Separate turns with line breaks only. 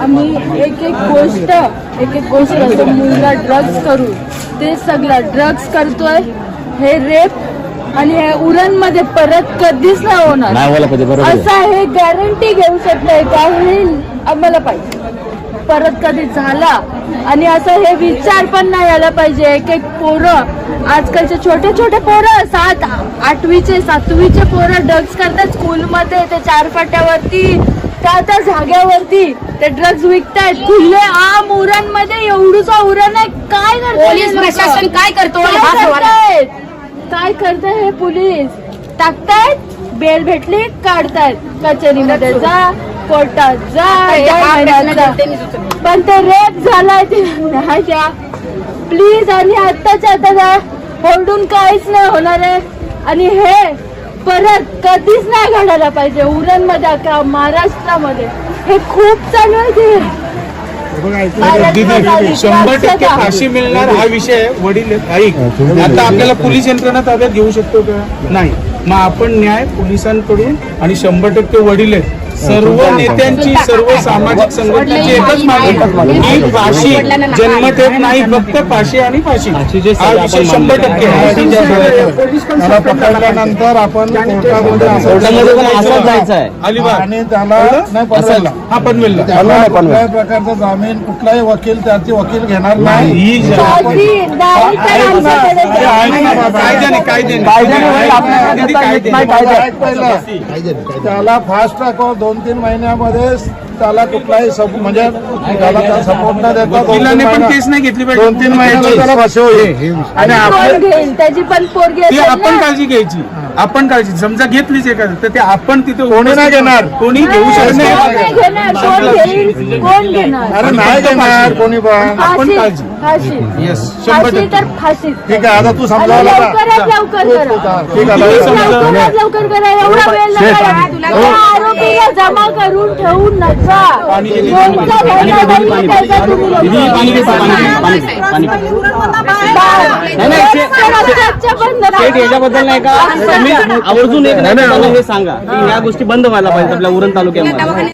आम्ही एक एक गोष्ट एक एक गोष्ट असं मुलगा ड्रग्ज करू ते सगळं ड्रग्ज करतोय हे रेप आणि हे उरणमध्ये परत कधीच नाही होणार.
नाही व्हायला पाहिजे बरोबर आहे.
असं हे गॅरंटी घेऊ शकतोय का? हे आम्हाला पाहिजे. परत कधी झाला? आणि असं हे विचार पण नाही यायला पाहिजे. एक एक पोरं आजकालचे छोटे छोटे पोरं सात आठवीचे सातवीचे पोरं ड्रग्ज करतात. स्कूलमध्ये ते चार फाट्यावरती त्या त्या जाग्यावरती ते ड्रग्ज विकतायत. खुले आम उरणमध्ये एवढूचा उरण आहे. काय
पोलीस? प्रशासन काय करतो?
काय
हा सवाल आहे.
करतायत? काय करताय हे पोलीस? टाकतायत बेल भेटली काढतायत. कचेरीमध्ये जा कोर्टात जा
हा
महिन्यात
प्रश्न
जा.
जनतेने सुचवला.
पण ते रेप झालाय ते. प्लीज आणि आत्ताच्या आता जा. होल्डून काहीच नाही होणार आहे. आणि हे परत कधीच नाही घडायला पाहिजे. उरणमध्ये का महाराष्ट्रामध्ये. हे खूप चालू आहे
शंभर टक्के फाशी मिळणार हा विषय वडील ऐक आता आपल्याला पोलीस यंत्रणा ताब्यात घेऊ शकतो का? नाही. मग आपण न्याय पोलिसांकडून आणि शंभर टक्के वडील आहेत. सर्व नेत्यांची सर्व सामाजिक संघटनांची एकच मागणी. ही फाशी जन्मठेप नाही फक्त फाशी आणि फाशी. हा विषय शंभर टक्के
पकडल्यानंतर आपण कोर्टामध्ये
कोर्टामध्ये पण असंच जायचं आहे.
अलिबाग.
आणि त्याला नाही पकडला.
हा? पनवेलला.
त्याला कुठल्याही प्रकारचा जामीन कुठलाही वकील त्याची वकील घेणार नाही
ही. कायद्याने कायद्याने.
कायद्याने.
त्याला फास्ट ट्रॅकवर दोन तीन महिन्यामध्ये त्याला कुठलाही म्हणजे त्याला सपोर्ट न देता दोन तीन
वकिलाने पण केस नाही घेतली पाहिजे.
दोन तीन महिन्यात त्याला फाशी होईल. आणि आपले
कोण घेईल त्याची पण पोरगी
ते
असेल
आपण
ना.
काळजी घ्यायची. आपण काळजी समजा घेतलीच एखादं तर ते आपण तिथे
कोणी नाही घेणार.
कोणी घेऊ शकत
कोण नाही
नाही
घेणार? कोण घेईल? कोण घेणार?
अरे नाही घेणार कोणी पण
फाशी
काळजी.
फाशी.
शंभर
फाशी
टक्के.
तर फाशी.
ठीक आहे आता तू
आणि
समजावलं का
लवकरात लवकर करा.
ठीक आहे आता-
लवकरात लवकर करा एवढा वेळ नका या आरोपीला जमा करून ठेवू नका.
याच्याबद्दल नाही का आवर्जून एक नाही हे सांगा की या गोष्टी बंद व्हायला पाहिजे आपल्या उरण तालुक्यामध्ये